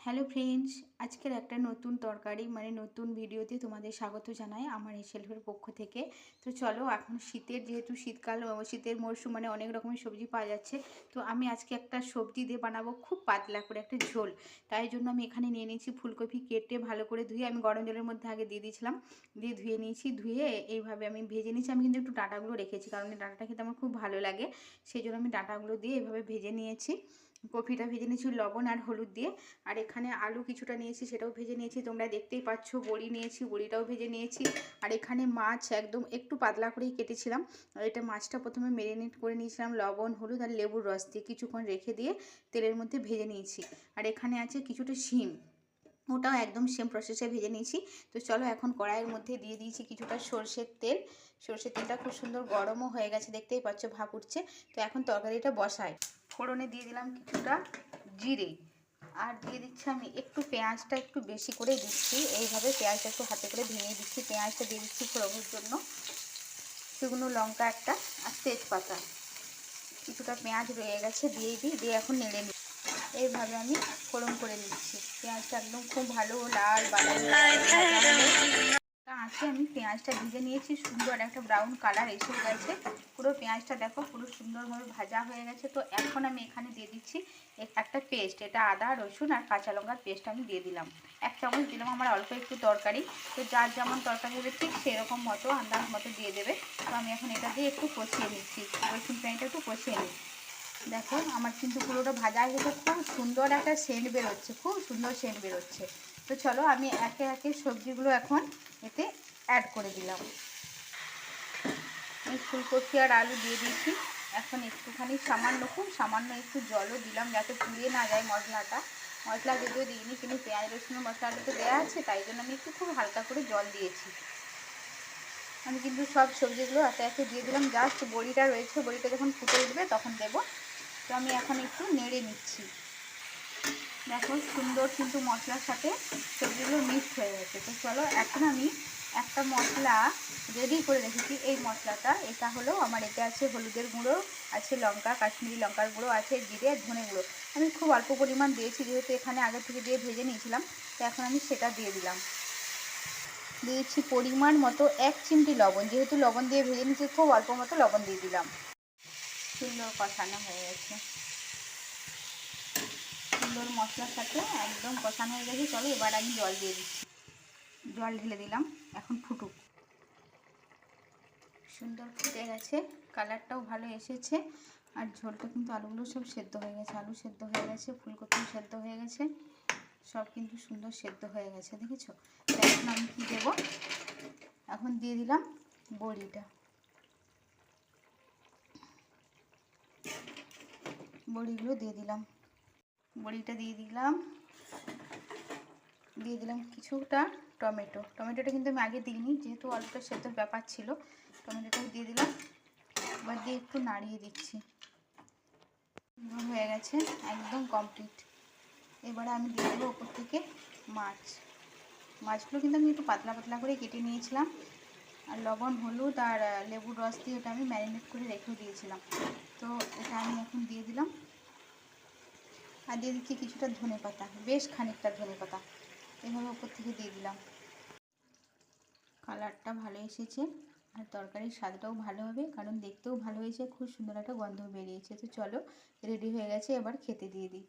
Hello friends, আজকের একটা নতুন তরকারি মানে নতুন ভিডিওতে তোমাদের স্বাগত জানাই আমার এই শেলফের পক্ষ থেকে। তো চলো, এখন শীতের, যেহেতু শীতকাল শীতের মরশুম মানে অনেক রকমের সবজি পাওয়া যাচ্ছে। তো আমি আজকে একটা সবজি দিয়ে বানাবো খুব পাতলা করে, একটা ঝোল। তাই জন্য আমি এখানে নিয়ে নিয়েছি ফুলকপি কেটে ভালো করে ধুয়ে, আমি গরম জলের মধ্যে আগে দিয়ে দিয়েছিলাম, দিয়ে ধুয়ে নিয়েছি, ধুয়ে এইভাবে আমি ভেজে নিয়েছি। আমি কিন্তু একটু ডাঁটাগুলো রেখেছি, কারণ ডাঁটাটা খেতে আমার খুব ভালো লাগে। সেই জন্য আমি ডাঁটাগুলো দিয়ে এভাবে ভেজে নিয়েছি। কপিটা ভেজে নিয়েছি লবণ আর হলুদ দিয়ে। আর এখানে আলু কিছুটা নিয়েছি, সেটাও ভেজে নিয়েছি। তোমরা দেখতেই পাচ্ছ, বড়ি নিয়েছি, বড়িটাও ভেজে নিয়েছি। আর এখানে মাছ একদম একটু পাতলা করেই কেটেছিলাম। আর এটা মাছটা প্রথমে মেরিনেট করে নিয়েছিলাম, লবণ, হলুদ আর লেবুর রস দিয়ে কিছুক্ষণ রেখে দিয়ে তেলের মধ্যে ভেজে নিয়েছি। আর এখানে আছে কিছুটা শিম। ওটাও একদম সেম প্রসেসে ভেজে নিয়েছি। তো চলো এখন কড়াইয়ের মধ্যে দিয়ে দিয়েছি কিছুটা সর্ষের তেল। সর্ষের তেলটা খুব সুন্দর গরমও হয়ে গেছে, দেখতেই পাচ্ছ ভাপ উঠছে। তো এখন তরকারিটা বসাই। ফোড়নে দিয়ে দিলাম কিছুটা জিরে। আর দিয়ে দিচ্ছি আমি একটু পেঁয়াজটা একটু বেশি করে দিচ্ছি। এইভাবে পেঁয়াজটা একটু হাতে করে ভেঙে দিচ্ছি। পেঁয়াজটা দিয়ে দিচ্ছি ফোড়নের জন্য। শুকনো লঙ্কা একটা আর তেজপাতা। কিছুটা পেঁয়াজ রয়ে গেছে, দিয়ে দিই। দিয়ে এখন নেড়ে নিই। এইভাবে আমি ফোড়ন করে নিচ্ছি। পেঁয়াজটা একদম খুব ভালো লাল বাদামি। আছে আমি পেঁয়াজটা ভেজে নিয়েছি, সুন্দর একটা ব্রাউন কালার এসে গেছে। পুরো পেঁয়াজটা দেখো, পুরো সুন্দরভাবে ভাজা হয়ে গেছে। তো এখন আমি এখানে দিয়ে দিচ্ছি একটা পেস্ট এটা আদা, রসুন আর কাঁচা লঙ্কার পেস্ট আমি দিয়ে দিলাম। এক চামচ দিলাম আমার অল্প একটু তরকারি। তো যার যেমন তরকারি হবে ঠিক সেরকম মতো, আন্দাজ মতো দিয়ে দেবে। তো আমি এখন এটা দিয়ে একটু কষিয়ে নিচ্ছি। রসুন পেঁয়াজটা একটু কষিয়ে নিই দেখো, আমার কিন্তু পুরোটা ভাজা গেছে খুব সুন্দর একটা সেন্ট বেরোচ্ছে, খুব সুন্দর সেন্ট বেরোচ্ছে। তো চলো, আমি একে একে সবজিগুলো এখন এতে অ্যাড করে দিলাম। এই ফুলকপি আর আলু দিয়ে দিয়েছি। এখন একটুখানি সামান্য, খুব সামান্য একটু জলও দিলাম যাতে পুড়িয়ে না যায় মশলাটা। মশলা যদিও দিইনি, কিন্তু পেঁয়াজ রসুনের মশলাটা তো দেওয়া আছে, তাই জন্য আমি একটু খুব হালকা করে জল দিয়েছি। আমি কিন্তু সব সবজিগুলো একে একে দিয়ে দিলাম। জাস্ট বড়িটা রয়েছে, বড়িটা যখন ফুটে উঠবে, তখন দেব। তো আমি এখন একটু নেড়ে নিচ্ছি। দেখো সুন্দর কিন্তু মশলার সাথে সবজিগুলো মিক্সড হয়ে গেছে। তো চলো এখন আমি একটা মশলা রেডি করে রেখেছি। এই মশলাটা, এটা হলো আমার এতে আছে হলুদের গুঁড়ো, আছে লঙ্কা, কাশ্মীরি লঙ্কার গুঁড়ো, আছে জিরে ধনে গুঁড়ো। আমি খুব অল্প পরিমাণ দিয়েছি, যেহেতু এখানে আগে থেকে দিয়ে ভেজে নিয়েছিলাম, তো এখন আমি সেটা দিয়ে দিলাম। দিয়েছি পরিমাণ মতো এক চিমটি লবণ। যেহেতু লবণ দিয়ে ভেজে নিয়েছি, খুব অল্প মতো লবণ দিয়ে দিলাম। সুন্দর কষানো হয়ে গেছে। সুন্দর মশলার সাথে একদম কষানো হয়ে গেছে। চলো এবার আমি জল দিয়ে দিচ্ছি। জল ঢেলে দিলাম, এখন ফুটুক। সুন্দর ফুটে গেছে, কালারটাও ভালো এসেছে। আর ঝোলটা কিন্তু আলুগুলো সব সেদ্ধ হয়ে গেছে। আলু সেদ্ধ হয়ে গেছে, ফুলকপিও সেদ্ধ হয়ে গেছে। সব কিন্তু সুন্দর সেদ্ধ হয়ে গেছে, দেখেছ? এখন আমি কী দেবো? এখন দিয়ে দিলাম বড়িটা। বড়িগুলো দিয়ে দিলাম। বড়িটা দিয়ে দিলাম। দিয়ে দিলাম কিছুটা টমেটো। টমেটোটা কিন্তু আমি আগে দিইনি, যেহেতু অল্পটা সেদ্ধ ব্যাপার ছিল, টমেটোটাও দিয়ে দিলাম। এবার দিয়ে একটু নাড়িয়ে দিচ্ছি। হয়ে গেছে একদম কমপ্লিট এবারে আমি দিয়ে দেবো ওপর থেকে মাছ। মাছগুলো কিন্তু আমি একটু পাতলা পাতলা করে কেটে নিয়েছিলাম। আর লবণ, হলুদ আর লেবুর রস দিয়ে ওটা আমি ম্যারিনেট করে রেখেও দিয়েছিলাম। তো এটা আমি এখন দিয়ে দিলাম। আর দিয়ে দিচ্ছি কিছুটা ধনে পাতা, বেশ খানিকটা ধনে পাতা। এভাবে ওপর থেকে দিয়ে দিলাম। কালারটা ভালো এসেছে আর তরকারির স্বাদটাও ভালো হবে, কারণ দেখতেও ভালো হয়েছে, খুব সুন্দর একটা গন্ধ বেরিয়েছে। তো চলো, রেডি হয়ে গেছে, এবার খেতে দিয়ে দিই।